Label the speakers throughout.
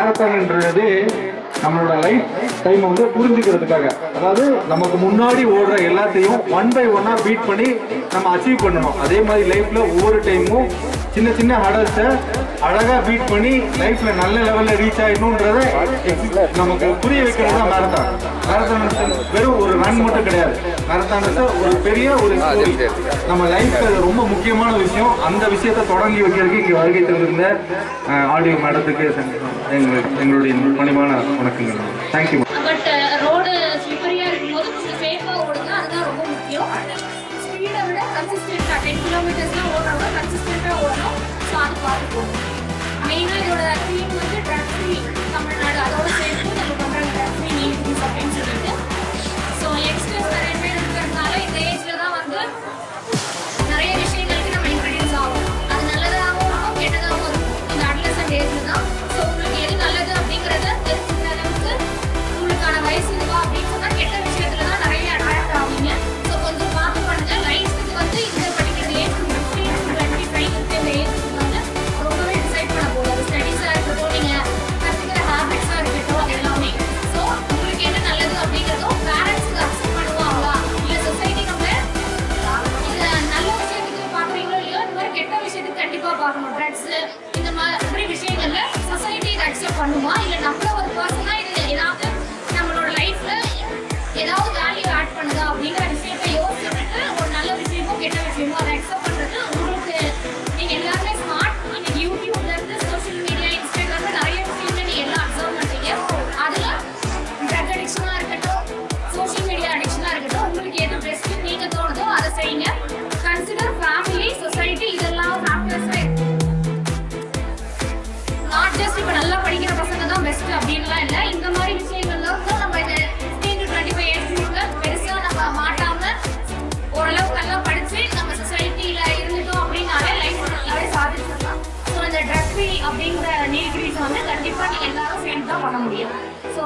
Speaker 1: மேரத்தான்ன்றது நம்மளோட life time வந்து புரிஞ்சுக்கிறதுக்காக. அதாவது நமக்கு முன்னாடி ஓடுற எல்லாத்தையும் ஒன் பை ஒன்னா பீட் பண்ணி நம்ம அச்சீவ் பண்ணணும். அதே மாதிரி லைஃப்ல ஒவ்வொரு டைமும் சின்ன சின்ன ஹடல்ஸை அழகா பீட் பண்ணி லைஃப்ல நல்ல லெவல்ல ரீச் ஆயிடணுன்றத நமக்கு புரிய வைக்கிறது தான் மேரத்தான் ரன் மட்டும் கிடையாது. மேரத்தான் ஒரு பெரிய ஒரு. நம்ம லைஃப்ல ரொம்ப முக்கியமான விஷயம். அந்த விஷயத்தை தொடங்கி வைக்கிறதுக்கு இங்க வருகை தந்திருந்த ஆடியோ மேடத்துக்கு எங்களுக்கு எங்களுடைய பணிவான வணக்கங்கள். தேங்க்யூ
Speaker 2: பட் ரோடு ஸ்லிப்பரியா இருக்கும்போது கொஞ்சம் சேஃபா ஓடுங்க அதுதான் ரொம்ப முக்கியம். ஸ்பீடை விட கன்சிஸ்டன்டா டென் கிலோமீட்டர்ஸ்லாம் ஓடுறவங்க கன்சிஸ்டன்டா ஓடணும். ஸோ அது பார்த்து போகணும் மெயினாக இதோட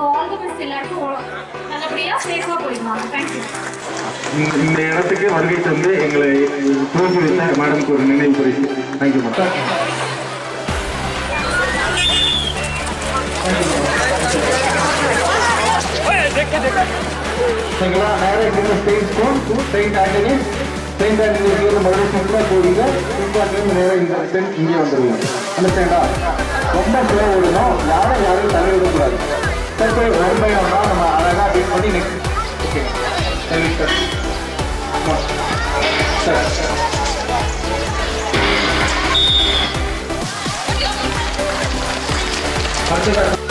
Speaker 2: ஆல் தி பெஸ்ட் எல்லாருக்கும் நல்லபடியா சேஃபா போயிடலாம். தேங்க்யூ
Speaker 1: இந்த- இந்த இடத்துக்கு வருகை தந்து எங்களை துவக்கி வைத்த மேடம்க்கு ஒரு நினைவு பரிசு தேங்க்யூ மேடம் சரிங்களா? நேராக state school saint Antony saint ஆண்டனிஸ்லேருந்து Madurai central போவீங்க ஆண்டனி நேராக இந்த ரிட்டன் இங்கே வந்துடுவீங்க அண்டர்ஸ்டாண்டா ரொம்ப ஸ்லோ ஓடணும் யாரும் யாரையும் தலையிடக்கூடாது சரி போய் ஒன் பை ஒன்னா நம்ம அழகாக பீட் பண்ணி நெக்ஸ்ட் ஓகே சரி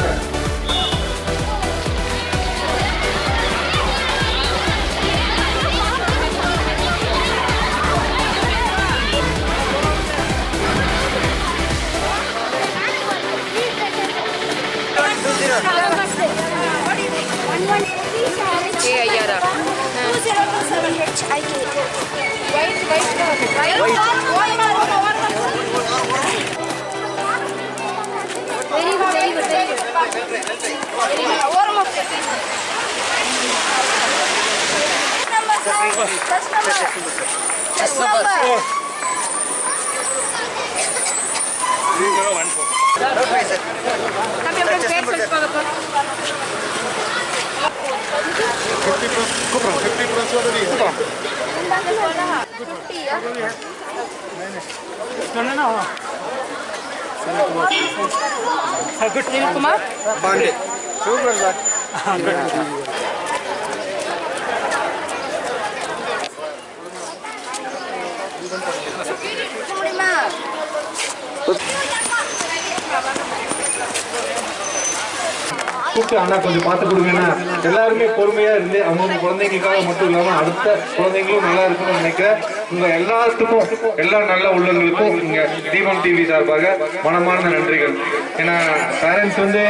Speaker 3: தம்பி அப்புறம் பேர் சொல்லி பார்க்கப்போ குமார் முடியுமா
Speaker 1: கூப்பிட்டு அண்ணா கொஞ்சம் பார்த்து கொடுங்கண்ணா. எல்லாருமே பொறுமையா இருந்து அவங்க குழந்தைங்களுக்காக மட்டும் இல்லாம அடுத்த குழந்தைங்களும் நல்லா இருக்கணும்னு நினைக்கிறேன். உங்க எல்லாத்துக்கும் எல்லா நல்ல உள்ளங்களுக்கும் இங்க தீபம் டிவி சார்பாக மனமார்ந்த நன்றிகள். ஏன்னா பேரண்ட்ஸ் வந்து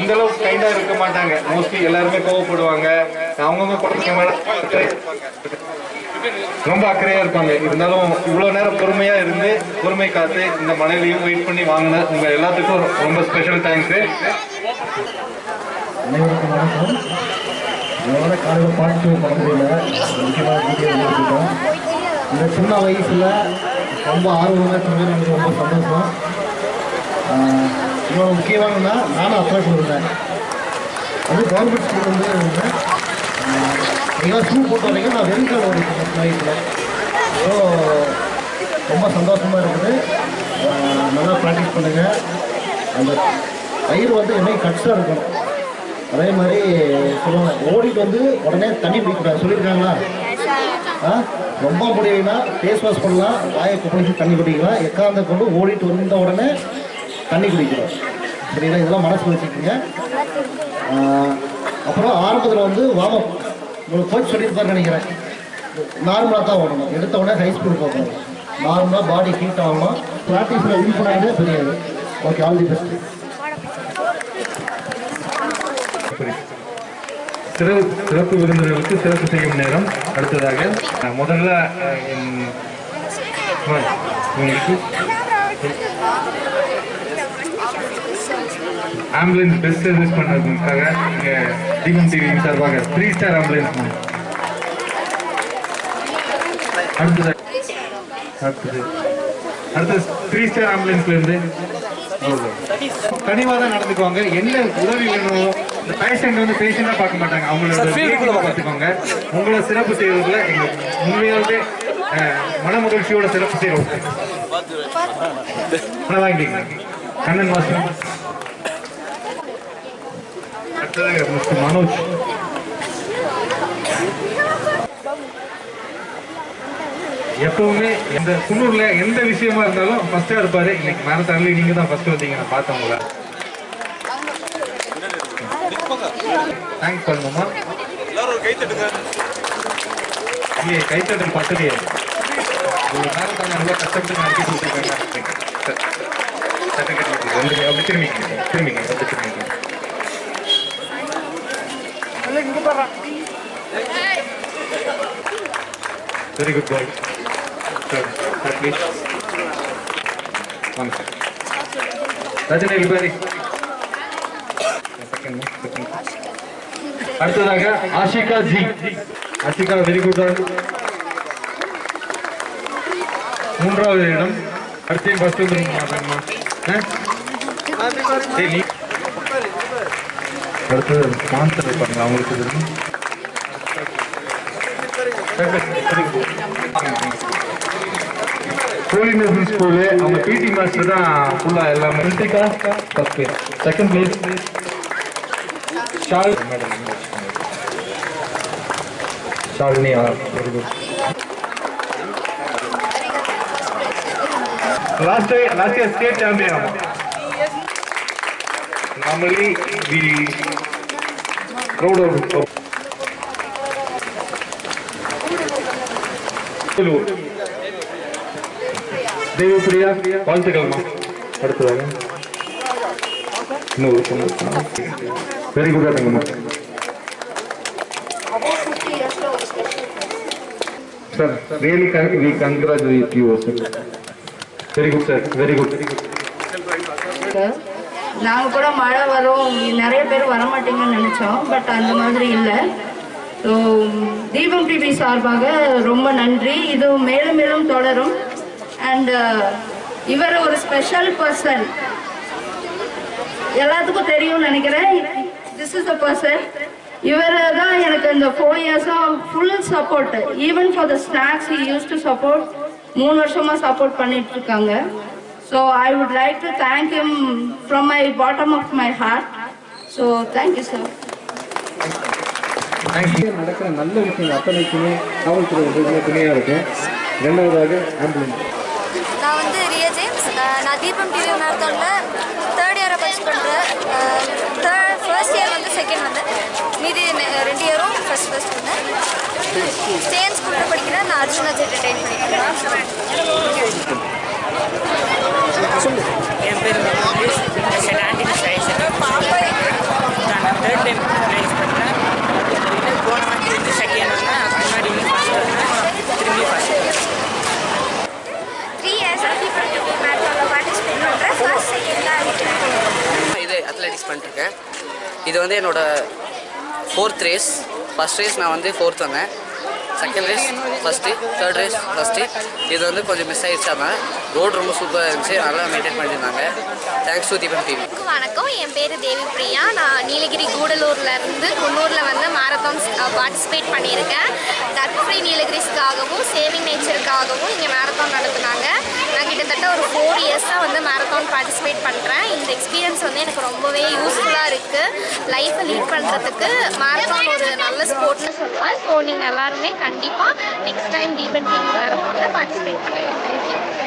Speaker 1: இந்த அளவுக்கு கைண்டா இருக்க மாட்டாங்க. மோஸ்ட்லி எல்லாருமே கோவப்படுவாங்க. அவங்கவுங்க குழந்தைங்க ரொம்ப அக்கறையா இருப்பாங்க. இருந்தாலும் இவ்வளவு நேரம் பொறுமையா இருந்து பொறுமை காத்து இந்த மழையிலையும் வெயிட் பண்ணி வாங்கின உங்க எல்லாத்துக்கும் ரொம்ப ஸ்பெஷல் தேங்க்ஸ்
Speaker 4: அனைவருக்கும் வணக்கம். இதோட காலையில் பாட்டு பண்ண முக்கியமான முக்கியமாக வீடியோ இந்த சின்ன வயசில் ரொம்ப ஆர்வமாக சொன்னது எனக்கு ரொம்ப சந்தோஷம். இன்னொரு முக்கியமானதுன்னா நானும் அப்ளை பண்ணிருந்தேன் அது கவர்மெண்ட் ஸ்கூல் வந்து நீங்கள் ஸ்கூல் போட்ட வரைக்கும் நான் வெறும் கால் ஓடிட்டேன் ஸோ ரொம்ப சந்தோஷமாக இருக்குது நல்லா ப்ராக்டிஸ் பண்ணுங்கள் அந்த பயிர் வந்து என்னைக்கு கட்ஸாக இருக்கணும்? அதே மாதிரி சொல்லுவாங்க ஓடிட்டு வந்து உடனே தண்ணி குடிக்கூடாது சொல்லியிருக்காங்களா? ஆ? ரொம்ப முடியலைன்னா ஃபேஸ் வாஷ் பண்ணலாம் வாயை குப்பிடிச்சு தண்ணி குடிக்கலாம் எக்காந்த கொண்டு ஓடிட்டு வந்த உடனே தண்ணி குடிக்கிறோம் சரிங்களா? இதெல்லாம் மனசில் வச்சுக்கோங்க. அப்புறம் ஆரம்பத்தில் வந்து வார்ம் உங்களுக்கு கோச் சொல்லியிருப்பாரு நினைக்கிறேன். நார்மலாக தான் ஓடணும். எடுத்த உடனே ஹை ஸ்பீடு போகணும். நார்மலாக பாடி ஹீட் ஆகணும். ப்ராக்டிஸில் வின் பண்ணாலே தெரியாது. ஓகே ஆல் தி பெஸ்ட்
Speaker 1: சிறப்பு சிறப்பு விருந்தினர்களுக்கு சிறப்பு செய்யும் நேரம் அடுத்ததாக முதல்ல உங்களுக்கு ஆம்புலன்ஸ் பெஸ்ட் சர்வீஸ் பண்ணதுக்காக இங்க தீபம் டிவி சார்பாக த்ரீ ஸ்டார் ஆம்புலன்ஸ் அடுத்தது அடுத்தது அடுத்தது த்ரீ ஸ்டார் ஆம்புலன்ஸ்லேருந்து தனிவாக தான் நடந்துக்குவாங்க. என்ன உதவி வேணும்? இந்த பேஷண்ட் வந்து பேஷண்டா பார்க்க மாட்டாங்க. அவங்களோட பார்த்துக்கோங்க. உங்களை சிறப்பு செய்வதில் எங்க உண்மையாவே அஹ், மன மகிழ்ச்சியோட சிறப்பு பணம் வாங்கிட்டீங்க கண்ணன் மாஸ்டர். மனோஜ். எப்பவுமே எந்த குன்னூர்ல எந்த விஷயமா இருந்தாலும் ஃபர்ஸ்டா இருப்பாரு. இன்னைக்கு மேரத்தான்ல நீங்க தான் ஃபர்ஸ்ட் வந்தீங்க. நான் பார்த்தேன் உங்களை. தேங்க்ஸ் பண்ணுமா இல்லையே கைத்தட்டல் பத்தலையே ஒரு மேரத்தான் நல்லா கஷ்டப்பட்டு நடத்தி கொடுத்துருக்காங்க. அப்படி திரும்பிங்க திரும்பிங்க அப்படி திரும்பிங்க. வெரி குட் பாய் ப்ளீஸ் வாங்க சார் ரஜினி இல்பாரி அடுத்ததாக ஆஷிகா ஜி. ஆஷிகா வெரி குட் மூன்றாவது இடம் அடுத்து ஃபர்ஸ்ட் வந்து மாட்டேங்கம்மா சரி. நீ அடுத்தது ஸ்பான்சர் இருப்பாங்க அவங்களுக்கு. ஹோலினஸ் ஸ்கூலு அவங்க பிடி மாஸ்டர் தான் ஃபுல்லாக எல்லாமே. Place second place shawl madam Shalini very good last last year state champion ஆமாம் normally the crowd of Devapriya வாழ்த்துக்கள்மா அடுத்ததாக இன்னொரு பொண்ணு very good ஆட்டுங்கம்மா sir really we congratulate you sir very good sir very good
Speaker 3: நாங்கள் கூட மழை வரும். நிறைய பேர் வரமாட்டீங்கன்னு நினச்சோம். பட் அந்த மாதிரி இல்லை. ஸோ தீபம் டிவி சார்பாக ரொம்ப நன்றி. இது மேலும் மேலும் தொடரும். அண்ட் uh, இவர் ஒரு ஸ்பெஷல் பர்சன் எல்லாத்துக்கும் தெரியும்னு நினைக்கிறேன். திஸ் இஸ் த பர்சன் இவர் தான் எனக்கு இந்த ஃபோர் இயர்ஸாக full support even for the snacks he use to support மூணு வருஷமாக சப்போர்ட் பண்ணிட்டு இருக்காங்க. So I would like to thank him from my bottom of my heart so thank you sir
Speaker 1: thank you நடக்கிற நல்ல விஷயம் அத்தனைக்குமே காவல்துறை துணையாக இருக்கும் ரெண்டாவதாக ஆம்புலன்ஸ்
Speaker 5: நான் வந்து ரியா ஜேம்ஸ். நான் தீபம் டிவி மேரத்தானில் தேர்ட் இயரை பர்ச் பண்ணுறேன் செகண்ட் வந்தேன் மீதி ரெண்டு இயரும் ஃபர்ஸ்ட் ஃபர்ஸ்ட் வந்தேன் ஸ்டேன் ஸ்கூலில் படிக்கிறேன் நான் அர்ஜுனா ஜெட் பண்ணிக்கிறேன்
Speaker 6: என் பேர் மகேஷ் செகண்ட் ஆன்டி சைஸ் நான் தேர்ட் டைம் ப்ளேஸ் பண்ணேன் போன வந்து செகண்ட் வந்தேன் அதுக்கு முன்னாடி ஃபஸ்ட் வந்தேன் திரும்பி ஃபஸ்ட்
Speaker 5: த்ரீ இயர்ஸாக தீபம் டிவி மேரத்தானில் பார்ட்டிசிபேட் பண்ணுறேன் ஃபர்ஸ்ட் செகண்ட்
Speaker 7: இது அத்லெட்டிக்ஸ் பண்ணிட்டுருக்கேன் இது வந்து என்னோடய ஃபோர்த் ரேஸ் ஃபஸ்ட் ரேஸ் நான் வந்து ஃபோர்த் வந்தேன். Second race first third race first இது வந்து கொஞ்சம் மிஸ் ஆயிடுச்சு தான் ரோடு ரொம்ப சூப்பராக இருந்துச்சு. நல்லா மெயின்டைன் பண்ணியிருந்தாங்க. தேங்க்ஸ் டு தீபம் டிவி
Speaker 5: வணக்கம். என் பேர் தேவி பிரியா நான் நீலகிரி கூடலூர்லேருந்து குன்னூரில் வந்து மாரத்தான் பார்ட்டிசிபேட் பண்ணியிருக்கேன். டக் ஃப்ரீ நீலகிரிஸ்க்காகவும் சேவிங் நேச்சருக்காகவும் இங்கே மேரத்தான் நடத்துனாங்க. நான் கிட்டத்தட்ட ஒரு ஃபோர் இயர்ஸாக வந்து மேரத்தான் பார்ட்டிசிபேட் பண்ணுறேன் இந்த எக்ஸ்பீரியன்ஸ் வந்து எனக்கு ரொம்பவே யூஸ்ஃபுல்லாக இருக்குது லைஃப்பை லீட் பண்ணுறதுக்கு மேரத்தான் ஒரு நல்ல ஸ்போர்ட்னு சொல்லுவேன் ஸோ நீங்கள் எல்லாருமே கண்டிப்பாக நெக்ஸ்ட் டைம் தீபன் டீம் மேரத்தானில் பார்ட்டிசிபேட் பண்ணுங்கள்